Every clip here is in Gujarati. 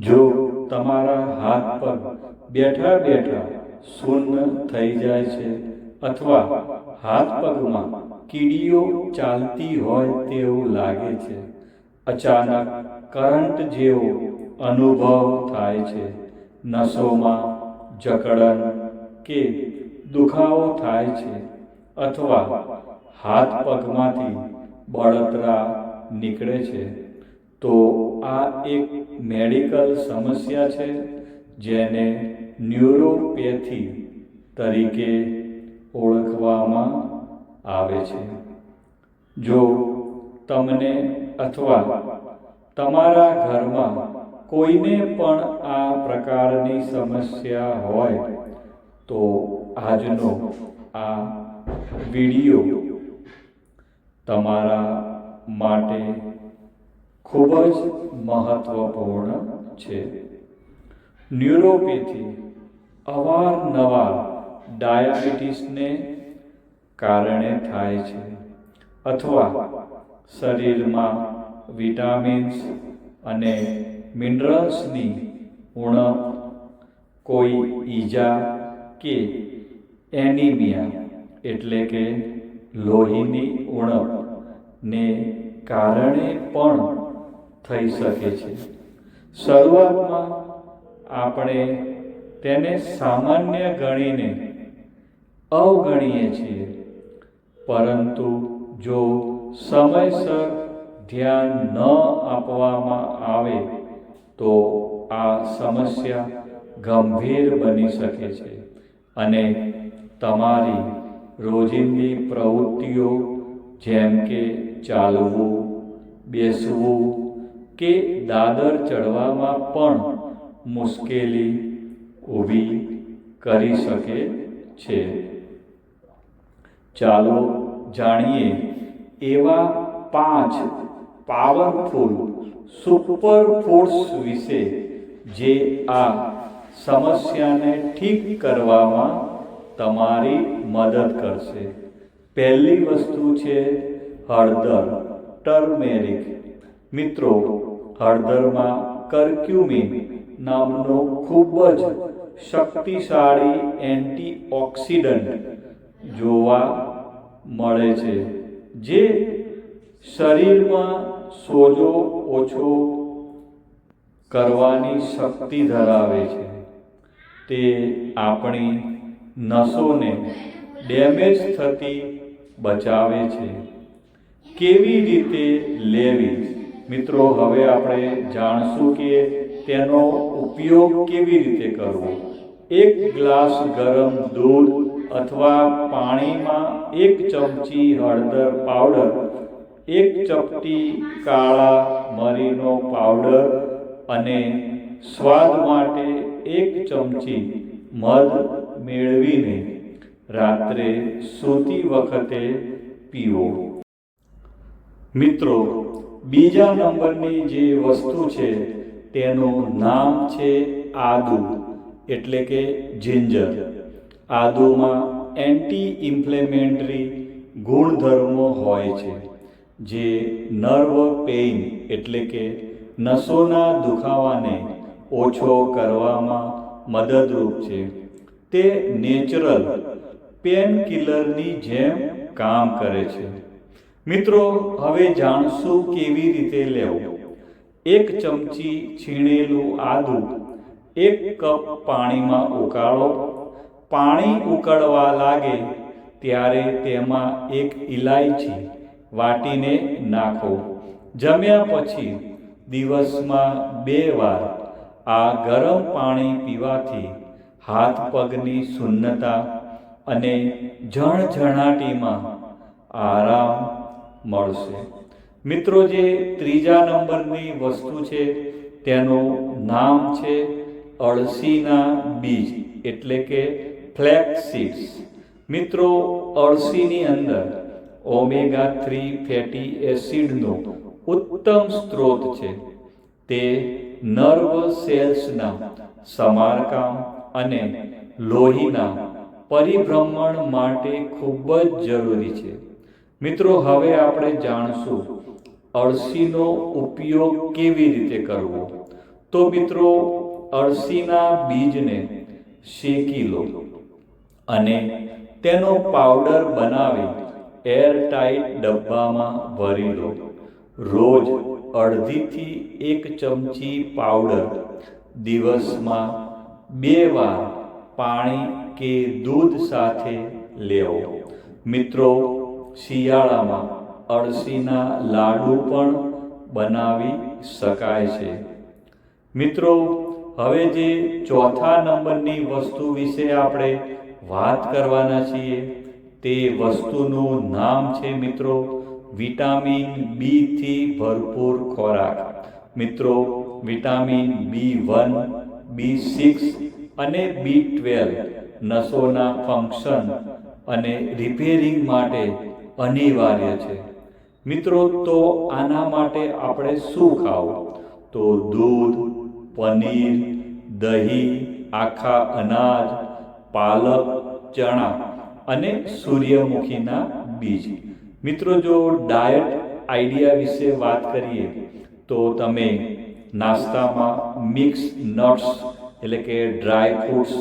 જો તમારા હાથ પગ બેઠા બેઠા શૂન્ય થઈ જાય છે અથવા હાથ પગમાં કીડીઓ ચાલતી હોય તેવું લાગે છે, અચાનક કરંટ જેવો અનુભવ થાય છે, નસોમાં જકડન કે દુખાવો થાય છે અથવા હાથ પગમાંથી બળતરા નીકળે છે. તો આ એક મેડિકલ સમસ્યા છે જેને ન્યુરોપેથી તરીકે ઓળખવામાં આવે છે. જો તમને અથવા તમારા ઘરમાં કોઈને પણ આ પ્રકારની સમસ્યા હોય તો આજનો આ વિડિયો તમારા માટે ખૂબ જ મહત્વપૂર્ણ છે. ન્યુરોપેથી અવારનવાર ડાયાબિટીસને કારણે થાય છે અથવા શરીરમાં વિટામિન્સ અને મિનરલ્સની ઉણપ, કોઈ ઈજા કે એનિમિયા એટલે કે લોહીની ઉણપને કારણે પણ થઈ શકે છે. શરૂઆતમાં આપણે તેને સામાન્ય ગણીને અવગણીએ છીએ. પરંતુ જો સમયસર ધ્યાન ન આપવામાં આવે તો આ સમસ્યા ગંભીર બની શકે છે અને તમારી રોજિંદી પ્રવૃત્તિઓ જેમ કે ચાલવું બેસવું કે દાદર ચડવામાં પણ મુશ્કેલી ઊભી કરી શકે છે. ચાલો જાણીએ એવા પાંચ પાવરફુલ સુપર ફૂડ્સ વિશે જે આ સમસ્યાને ઠીક કરવામાં તમારી મદદ કરશે. પહેલી વસ્તુ છે હળદર ટર્મેરિક મિત્રો હળદરમાં કર્ક્યુમિન નામનો ખૂબ જ શક્તિશાળી એન્ટીઓક્સિડન્ટ જોવા મળે છે, જે શરીરમાં સોજો ઓછો કરવાની શક્તિ ધરાવે છે. તે આપણી નસોને ડેમેજ થતી બચાવે છે. કેવી રીતે લેવી? મિત્રો, હવે આપણે જાણશું કે તેનો ઉપયોગ કેવી રીતે કરવો. એક ગ્લાસ ગરમ દૂધ અથવા પાણીમાં એક ચમચી હળદર પાવડર, એક ચપટી કાળા મરીનો પાવડર અને સ્વાદ માટે એક ચમચી મધ મેળવીને રાત્રે સૂતી વખતે પીવો. મિત્રો બીજા નંબરની જે વસ્તુ છે, તેનું નામ છે આદુ, એટલે કે જિંજર. આદુમાં એન્ટી ઇન્ફ્લેમેટરી ગુણધર્મો હોય છે, જે નર્વ પેઇન એટલે કે નસોના દુખાવાને ઓછો કરવામાં મદદરૂપ છે. તે નેચરલ પેન કિલરની જેમ કામ કરે છે. મિત્રો, હવે જાણશું કેવી રીતે લેવું. એક ચમચી છીણેલું આદુ, એક કપ પાણીમાં ઉકાળો. પાણી ઉકળવા લાગે ત્યારે તેમાં એક ઇલાયચી વાટીને નાખો. જમ્યા પછી દિવસમાં બે વાર આ ગરમ પાણી પીવાથી હાથ પગની સુન્નતા અને જણઝણાટીમાં આરામ મળશે. મિત્રો, જે ત્રીજા નંબરની વસ્તુ છે, તેનું નામ છે અળસીના બીજ, એટલે કે ફ્લેક્સ સીડ્સ. મિત્રો, અળસીની અંદર ઓમેગા થ્રી ફેટી એસિડનો ઉત્તમ સ્ત્રોત છે. તે નર્વ સેલ્સના સમારકામ અને લોહીના પરિભ્રમણ માટે ખૂબ જ જરૂરી છે. મિત્રો, હવે આપણે જાણશું અળસીનો ઉપયોગ કેવી રીતે કરવો. તો મિત્રો, અળસીના બીજને શેકી લો અને તેનો પાવડર બનાવી એરટાઈટ ડબ્બામાં ભરી લો. રોજ અડધીથી એક ચમચી પાવડર દિવસમાં બે વાર પાણી કે દૂધ સાથે લેવો. મિત્રો શિયાળામાં અળસીના લાડુ પણ બનાવી શકાય છે. મિત્રો, હવે જે ચોથા નંબરની વસ્તુ વિશે આપણે વાત કરવાના છીએ, તે વસ્તુનું નામ છે મિત્રો, વિટામિન બી થી ભરપૂર ખોરાક. મિત્રો, vitamin B one, B six અને બી ટ્વેલ્વ નસોના ફંક્શન અને રિપેરિંગ માટે અનિવાર્ય છે. મિત્રો, તો આના માટે આપણે શું ખાવું? તો દૂધ, પનીર, દહીં, આખા અનાજ, પાલક, ચણા અને સૂર્યમુખીના બીજ. મિત્રો, જો ડાયટ આઈડિયા વિશે વાત કરીએ, તો તમે નાસ્તામાં મિક્સ નટ્સ એટલે કે ડ્રાય ફ્રૂટ્સ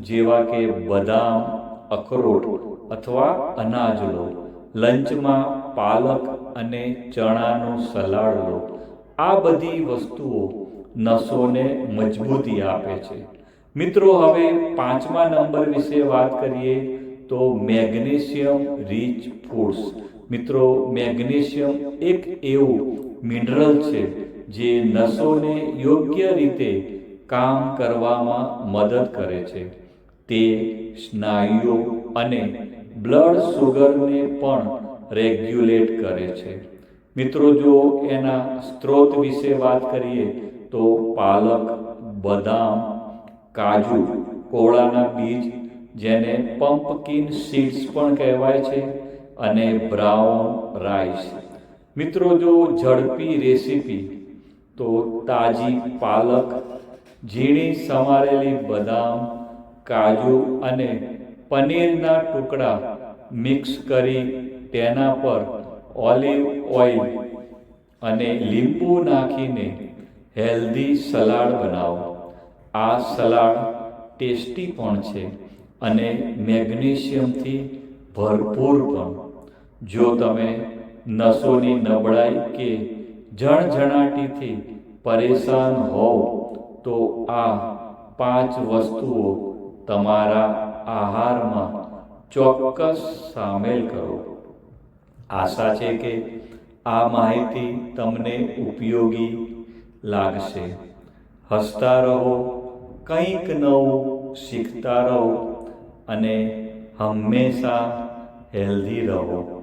જેવા કે બદામ, અખરોટ અથવા અનાજ લો લંચમાં પાલક અને ચણાનો સલાડ લો. આ બધી વસ્તુઓ નસોને મજબૂતી આપે છે. મિત્રો, હવે પાંચમા નંબર વિશે વાત કરીએ તો મેગ્નેશિયમ રીચ ફૂડ્સ. મિત્રો, મેગ્નેશિયમ એક એવું મિનરલ છે જે નસોને યોગ્ય રીતે કામ કરવામાં મદદ કરે છે. તે સ્નાયુઓ અને બ્લડ સુગરને પણ રેગ્યુલેટ કરે છે. મિત્રો, જો એના સ્ત્રોત વિશે વાત કરીએ, તો પાલક, બદામ, કાજુ, કોળાના બીજ જેને પમ્પકિન સીડ્સ પણ કહેવાય છે અને બ્રાઉન રાઈસ. મિત્રો, જો ઝડપી રેસીપી, તો તાજી પાલક, ઝીણી સમારેલી બદામ, કાજુ અને પનીરના ટુકડા મિક્સ કરી તેના પર ઓલિવ ઓઇલ અને લીંબુ નાખીને હેલ્ધી સલાડ બનાવો. આ સલાડ ટેસ્ટી પણ છે અને મેગ્નેશિયમથી ભરપૂર પણ. જો તમે નસોની નબળાઈ કે જણજણાટીથી પરેશાન હોવ તો આ પાંચ વસ્તુઓ તમારા આહારમાં ચોક્કસ સામેલ કરો. આશા છે કે આ માહિતી તમને ઉપયોગી લાગશે. હસતા રહો, કંઈક નવું શીખતા રહો અને હંમેશા હેલ્ધી રહો.